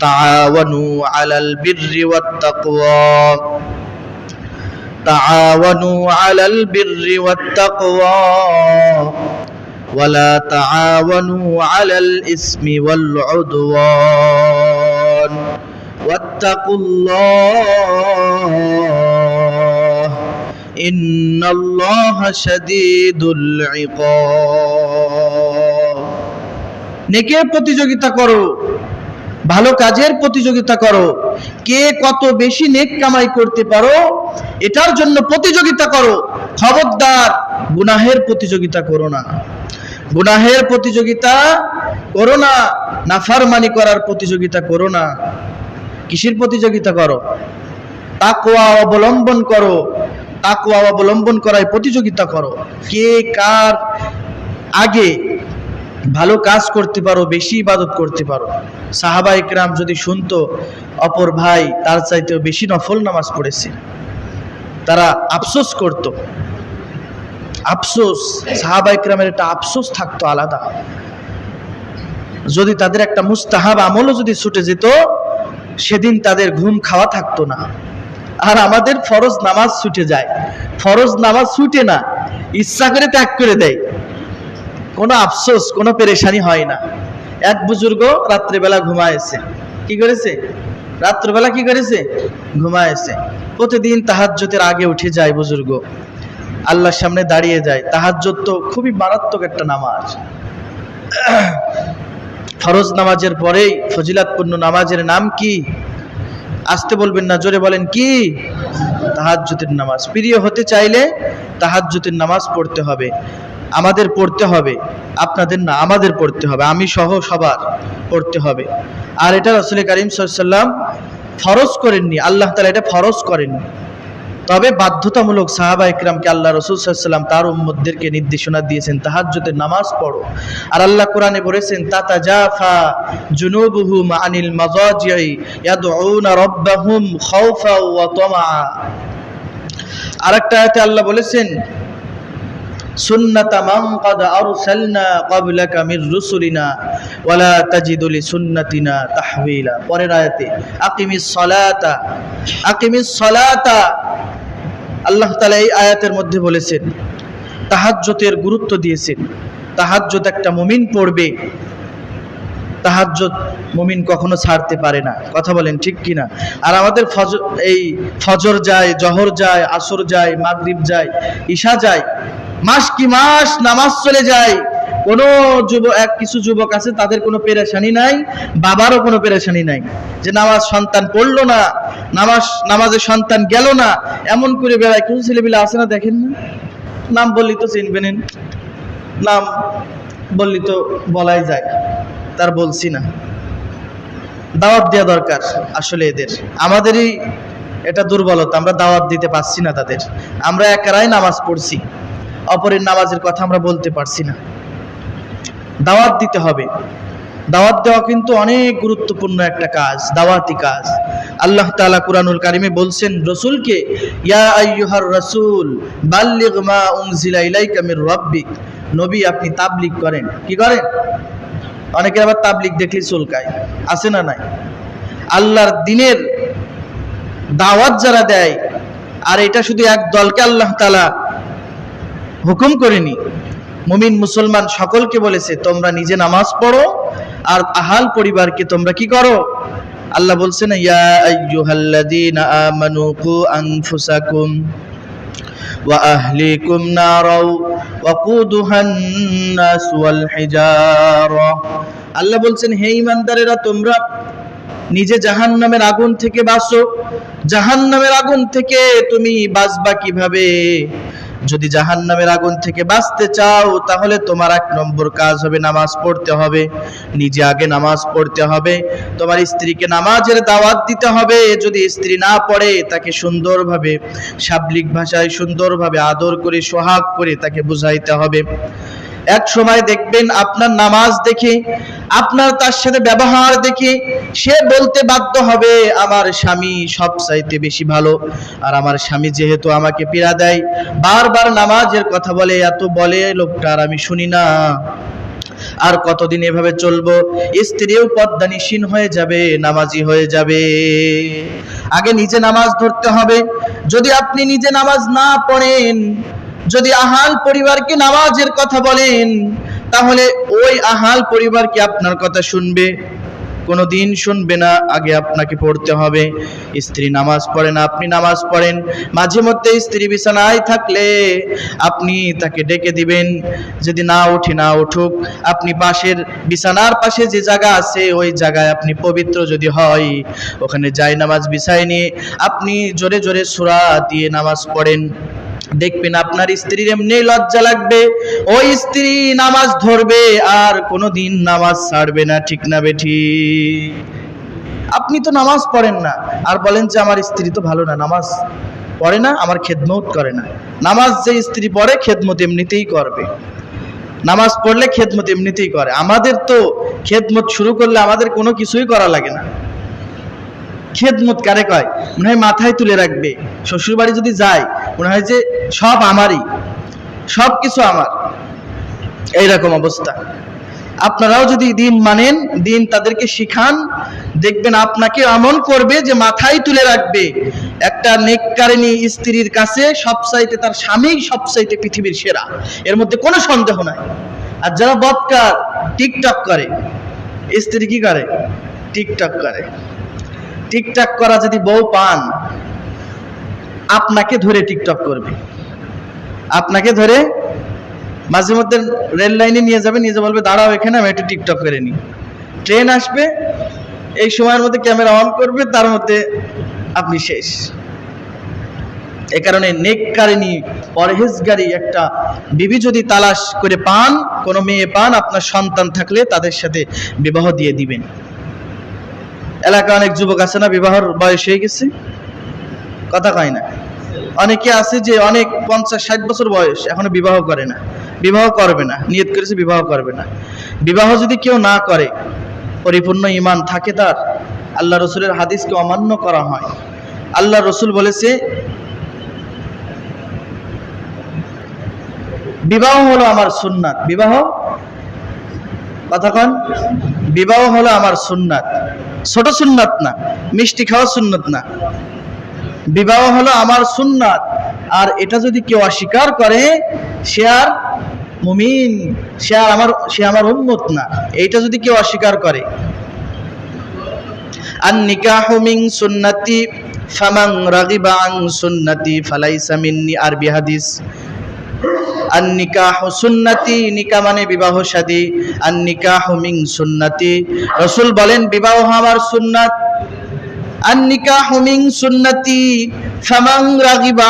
تعاونوا على البر والتقوى تعاونوا على البر والتقوى ولا تعاونوا على الإثم والعدوان واتقوا الله إن الله شديد العقاب নেকের প্রতিযোগিতা করো ভালো কাজের প্রতিযোগিতা করো। কে কত বেশি নেক কামাই করতে পারো, এটার জন্য প্রতিযোগিতা করো। খবরদার গুনাহের প্রতিযোগিতা করো না। গুনাহের প্রতিযোগিতা করো না, নাফারমানি করার প্রতিযোগিতা করো না। কিসের প্রতিযোগিতা করো? তাকওয়া অবলম্বন করো। তাকওয়া অবলম্বন করায় প্রতিযোগিতা করো। কে কার আগে ভালো কাজ করতে পারো, বেশি ইবাদত করতে পারো? সাহাবা ইকরাম যদি শুনতো, অপর ভাই তার চাইতেও বেশি নফল নামাজ পড়েছে। তারা আফসোস করত। আফসোস, সাহাবা ইকরামের একটা আফসোস থাকতো আলাদা। যদি তাদের একটা মুস্তাহাব আমলও যদি ছুটে যেত, সেদিন তাদের ঘুম খাওয়া থাকতো না। আর আমাদের ফরজ নামাজ ছুটে যায়। ফরজ নামাজ ছুটে না, ইচ্ছা করে ত্যাগ করে দেয়। কোনো আফসোস, কোনো পেরেশানি হয় না। এক বুজুর্গ রাত্রেবেলা ঘুমায়েছে কি করেছে? রাত্রবেলা কি করেছে? ঘুমায়েছে প্রতিদিন তাহাজ্জতের আগে উঠে যায় বুজুর্গ। আল্লাহর সামনে দাঁড়িয়ে যায়। তাহাজ্জত তো খুবই মারাত্মক একটা নামাজ। ফরজ নামাজের পরেই ফজিলাতপূর্ণ নামাজের নাম কি? আসতে বলবেন না, জোরে বলেন কি? তাহাজ্জুতের নামাজ। প্রিয় হতে চাইলে তাহাজ্জুতের নামাজ পড়তে হবে। আমাদের পড়তে হবে। আপনাদের না, আমাদের পড়তে হবে। আমি সহ সবার পড়তে হবে। আর এটা রসুল করিম সাল্লাম ফরজ করেননি। আল্লাহ তালা এটা ফরজ করেননি। তবে বাধ্যতামূলক সাহাবা ইকরামকে আল্লাহ রসুল সাল্লাম তার উম্মদদেরকে নির্দেশনা দিয়েছেন, তাহাজ্জুদের নামাজ পড়ো। আর আল্লাহ কোরআনে বলেছেন তাতা জাফা জুনুবুহুম আনিল মাজাজিই ইয়াদউনা রাব্বাহুম খাউফা ওয়া তামা আরেকটা আয়াতে আল্লাহ বলেছেন সুন্নাতা মান কদ আরসালনা ক্বাবলাকা মির রুসুলিনা ওয়ালা তাজিদু লিসুন্নাতিনা তাহওয়িলা। পরের আয়াতে, আকিমিস সালাতা আকিমিস সালাতা। আল্লাহ তাআলা এই আয়াতের মধ্যে বলেছেন, তাহাজ্জুতের গুরুত্ব দিয়েছেন। তাহাজ্জুত একটা মুমিন পড়বে। তাহাজ্জুদ মুমিন কখনো ছাড়তে পারে না। কথা বলেন ঠিক কিনা? আর আমাদের ফজর এই ফজর যায়, জহর যায়, আসর যায়, মাগরিব যায়, ঈশা যায়, মাস কি মাস নামাজ চলে যায়। কোনো যুব এক কিছু যুবক আছে, তাদের কোনো পেরেশানি নাই, বাবারও কোনো পেরেশানি নাই যে নামাজ সন্তান পড়ল না, নামাজ নামাজে সন্তান গেল না, এমন করে বেড়ায়। কিছু ছেলেপিলে আছে না দেখেন না? নাম বললি তো চিনবেন নাম বললি তো বলাই যায়। তার বলছি না। দাওয়াত দেওয়া দরকার আসলে এদের। আমাদেরই এটা দুর্বলতা, আমরা দাওয়াত দিতে পারছি না তাদের। আমরা একারাই নামাজ পড়ছি, অপরের নামাজের কথা আমরা বলতে পারছি না। দাওয়াত দিতে হবে। দাওয়াত দেওয়া কিন্তু অনেক গুরুত্বপূর্ণ একটা কাজ, দাওয়াতি কাজ। আল্লাহ তাআলা কুরআনুল কারিমে বলছেন, রসুলকে, ইয়া আইয়ুহার রাসূল, বাল্লিগ মা উনজিলা নবী আপনি তাবলিগ করেন। কি করেন? অনেকে আবার তাবলিগ দেখলে চুলকায়। আছে না নাই? আল্লাহর দিনের দাওয়াত যারা দেয়, আর এটা শুধু এক দলকে আল্লাহ তালা হুকুম করেনি, মুমিন মুসলমান সকলকে বলেছে, তোমরা নিজে নামাজ পড়ো, আর আহাল পরিবারকে তোমরা কি করো? আল্লাহ বলছেন, ইয়া আইয়ুহাল্লাযীনা আমানু কু আনফুসাকুম। ওয়া نارا وقودها الناس والحجارة. আল্লাহ বলছেন, হে ঈমানদারেরা, তোমরা নিজে জাহান্নামের আগুন থেকে বাঁচো। জাহান্নামের আগুন থেকে তুমি বাঁচবা কীভাবে? যদি জাহান্নামের আগুন থেকে বাঁচতে চাও, তাহলে তোমার এক নম্বর কাজ হবে নামাজ পড়তে হবে। নিজে আগে নামাজ পড়তে হবে। তোমার স্ত্রীকে নামাজের দাওয়াত দিতে হবে। যদি স্ত্রী না পড়ে, তাকে সুন্দরভাবে শাব্লিক ভাষায় সুন্দরভাবে আদর করে, সোহাগ করে তাকে বুঝাইতে হবে। এক সময় দেখবেন আপনার নামাজ দেখে আপনার তার সাথে ব্যবহার দেখে সে বলতে বাধ্য হবে, আমার স্বামী সব চাইতে বেশি ভালো। আর আমার স্বামী যেহেতু আমাকে পীড়া দেয়, বারবার নামাজের কথা বলে, এত বলে লোকটা, আর আমি শুনি না। আর কতদিন এভাবে চলবো? স্ত্রীও পদ্মানিসীন হয়ে যাবে, নামাজি হয়ে যাবে। আগে নিজে নামাজ ধরতে হবে। যদি আপনি নিজে নামাজ না পড়েন, যদি আহাল পরিবারকে নামাজের কথা বলেন তাহলে ওই আহাল পরিবার কি আপনার কথা শুনবে? কোনো দিন শুনবে না, আগে আপনাকে পড়তে হবে। স্ত্রী নামাজ পড়েন আপনি নামাজ পড়েন। মাঝে মধ্যে স্ত্রী বিছানায় থাকলে আপনি তাকে ডেকে দিবেন। যদি না উঠে, না উঠুক। আপনি পাশের বিছানার পাশে যে জায়গা আছে, ওই জায়গায় আপনি পবিত্র যদি হয়, ওখানে যাই নামাজ বিছায় নিয়ে। আপনি জোরে জোরে সুরা দিয়ে নামাজ পড়েন। দেখবেন আপনার স্ত্রীর এমনি লজ্জা লাগবে। ওই স্ত্রী নামাজ ধরবে, আর কোনোদিন নামাজ ছাড়বে না, ঠিক না বেঠি? আপনি তো নামাজ পড়েন না। আর বলেন যে, আমার স্ত্রী তো ভালো না, নামাজ পড়ে না, আমার খেদমত করে না। নামাজ যে স্ত্রী পড়ে, খেদমত এমনিতেই করবে। নামাজ পড়লে খেদমত এমনিতেই করে। আমাদের তো খেদমত শুরু করলে আমাদের কোনো কিছুই করা লাগে না। খেদমত কারে কয়? মনে হয় মাথায় তুলে রাখবে। শ্বশুর বাড়ি যদি যায়, মনে হয় যে সব আমারই, সব কিছু আমার। এইরকম অবস্থা। আপনারাও যদি দিন মানেন, দিন তাদেরকে শিখান, দেখবেন আপনাকে এমন করবে যে মাথায় তুলে রাখবে। একটা নেককারিনী স্ত্রীর কাছে সবসাইতে তার স্বামী সবসাইতে পৃথিবীর সেরা। এর মধ্যে কোনো সন্দেহ নাই। আর যারা বদকার টিকটক করে, স্ত্রী কি করে? টিকটক করে। টিকটক করা যদি বউ পান, আপনাকে ধরে টিকটক করবে। আপনাকে ধরে মাঝে মধ্যে রেল লাইনে নিয়ে যাবে, নিয়ে বলবে, দাঁড়াও এখানে, আমি একটু টিকটক করে নিই। ট্রেন আসবে, এই সময়ের মধ্যে ক্যামেরা অন করবে, তার মধ্যে আপনি শেষ। এ কারণে নেককারিনী পরহেজগারি একটা বিবি যদি তালাশ করে পান, কোনো মেয়ে পান, আপনার সন্তান থাকলে তাদের সাথে বিবাহ দিয়ে দিবেন। এলাকা অনেক যুবক আছে না, বিবাহর বয়স হয়ে গেছে। কথা কয় না। অনেকে আছে যে অনেক পঞ্চাশ, ষাট বছর বয়স এখনও বিবাহ করে না। বিবাহ করবে না, নিয়ত করেছে বিবাহ করবে না। বিবাহ যদি কেউ না করে, পরিপূর্ণ ইমান থাকে তার, আল্লাহ রসুলের হাদিসকে অমান্য করা হয়। আল্লাহ রসুল বলেছে, বিবাহ হলো আমার সুন্নাত। বিবাহ? কথা কন। বিবাহ হলো আমার সুন্নাত। ছোট সুন্নাত না, মিষ্টি খাওয়া সুন্নাত না। বিবাহ হলো আমার সুন্নাত, আর এটা যদি কেউ অস্বীকার করে, সে আর মুমিন, সে আর আমার, সে আমার উম্মত না, এইটা যদি কেউ অস্বীকার করে। আর নিকাহু মিন সুন্নতি ফামাং রাগিবা আন সুন্নতি, ফালাইসা মিন্নি আর নিকা মানে বিবাহ আর রসুল বলেন, বিবাহ আমার সুন্নাত। আর রাগিবা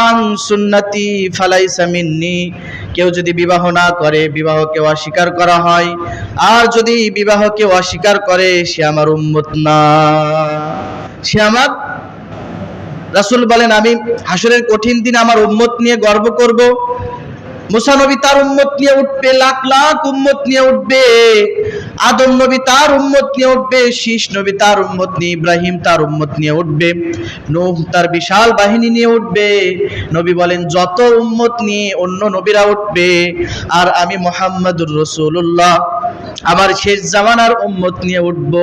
কেউ যদি বিবাহ না করে, বিবাহকে অস্বীকার করা হয়। আর যদি বিবাহকে অস্বীকার করে, সে আমার উম্মত না। সে আমার রাসূল বলেন, আমি হাসরের কঠিন দিন আমার উম্মত নিয়ে গর্ব করব। মুসা নবী তার উম্মত নিয়ে উঠবে লাখ লাখ উম্মত নিয়ে উঠবে। আদম নবী তার উম্মত নিয়ে উঠবে, শীষ নবী তার উম্মত নিয়ে, ইব্রাহিম তার উম্মত নিয়ে উঠবে, নূহ তার বিশাল বাহিনী নিয়ে উঠবে। নবী বলেন, যত উম্মত নিয়ে অন্য নবীরা উঠবে, আর আমি মোহাম্মদুর রসুল্লাহ আমার শেষ জামানার উম্মত নিয়ে উঠব।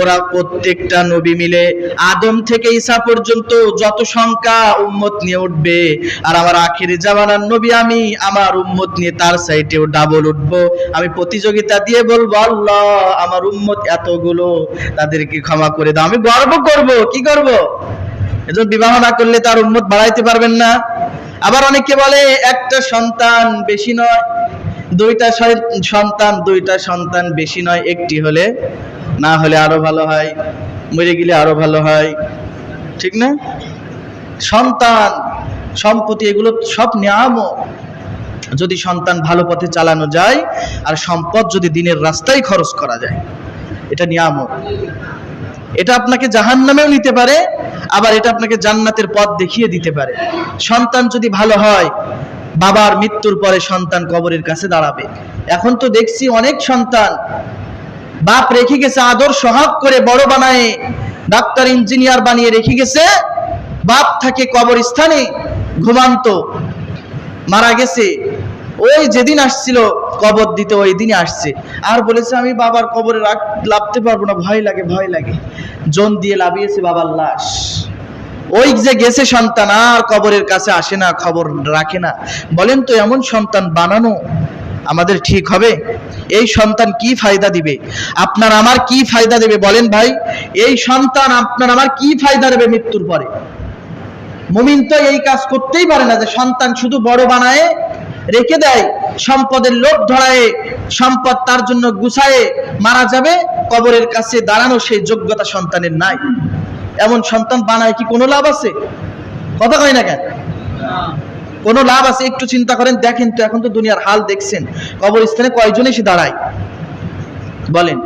ওরা প্রত্যেকটা নবী মিলে আদম থেকে ঈসা পর্যন্ত যত সংখ্যা উম্মত নিয়ে উঠবে, আর আমার আখিরি জামানার নবী আমি, আমার উম্মত নিয়ে তার সাইডেও ডাবল উঠবো। আমি প্রতিযোগিতা দিয়ে বলব আল্লাহ, আমার উম্মত এতগুলো, তাদেরকে ক্ষমা করে দাও। আমি গর্ব করব, কি করব? এজন্য বিবাহ না করলে তার উম্মত বাড়াইতে পারবেন না। আবার অনেকে বলে, একটা সন্তান বেশি নয়, দুইটা সন্তান দুইটা সন্তান বেশি নয়, একটি হলে না হলে আরও ভালো হয়, মরে গেলে আরও ভালো হয়। ঠিক না? সন্তান, সম্পত্তি, এগুলো সব নিয়ামক যদি সন্তান ভালো পথে চালানো যায়, আর সম্পদ যদি দিনের রাস্তায় খরচ করা যায়, এটা নিয়ামক এটা আপনাকে জাহান নামেও নিতে পারে, আবার এটা আপনাকে জান্নাতের পথ দেখিয়ে দিতে পারে। সন্তান যদি ভালো হয়, বাবার মৃত্যুর পরে সন্তান কবরের কাছে দাঁড়াবে। এখন তো দেখছি অনেক সন্তান বাপ রেখে গেছে, আদর সহাগ করে বড় বানায়, ডাক্তার, ইঞ্জিনিয়ার বানিয়ে রেখে গেছে। বাপ থাকে কবরস্থানে, ঘুমান্ত, মারা গেছে। ওই যেদিন আসছিল কবর দিতে, ওই দিনই আসছে। আর বলেছে, আমি বাবার কবরে রাখ- লাভতে পারব না, ভয় লাগে ভয় লাগে। জন দিয়ে লাভিয়েছে বাবার লাশ। ওই যে গেছে সন্তান, আর কবরের কাছে আসে না, খবর রাখে না। বলেন তো, এমন সন্তান বানানো আমাদের ঠিক হবে? এই সন্তান কি ফায়দা দিবে? আপনার আমার কি ফায়দা দেবে? বলেন ভাই, এই সন্তান আপনার আমার কি ফায়দা দেবে মৃত্যুর পরে? মুমিন তো এই কাজ করতেই পারে না যে সন্তান শুধু বড় বানায় রেখে দেয়। সম্পদের লোভ ধরায়, সম্পদ তার জন্য গুছায়ে, মারা যাবে, কবরের কাছে দাঁড়ানো সেই যোগ্যতা সন্তানের নাই। এমন সন্তান বানায় কি কোনো লাভ আছে? কথা কয় না কেন? কোনো লাভ আছে? একটু চিন্তা করেন, দেখেন তো এখন তো দুনিয়ার হাল দেখছেন। কবরস্থানে কয়জন এসে দাঁড়ায়? বলেন।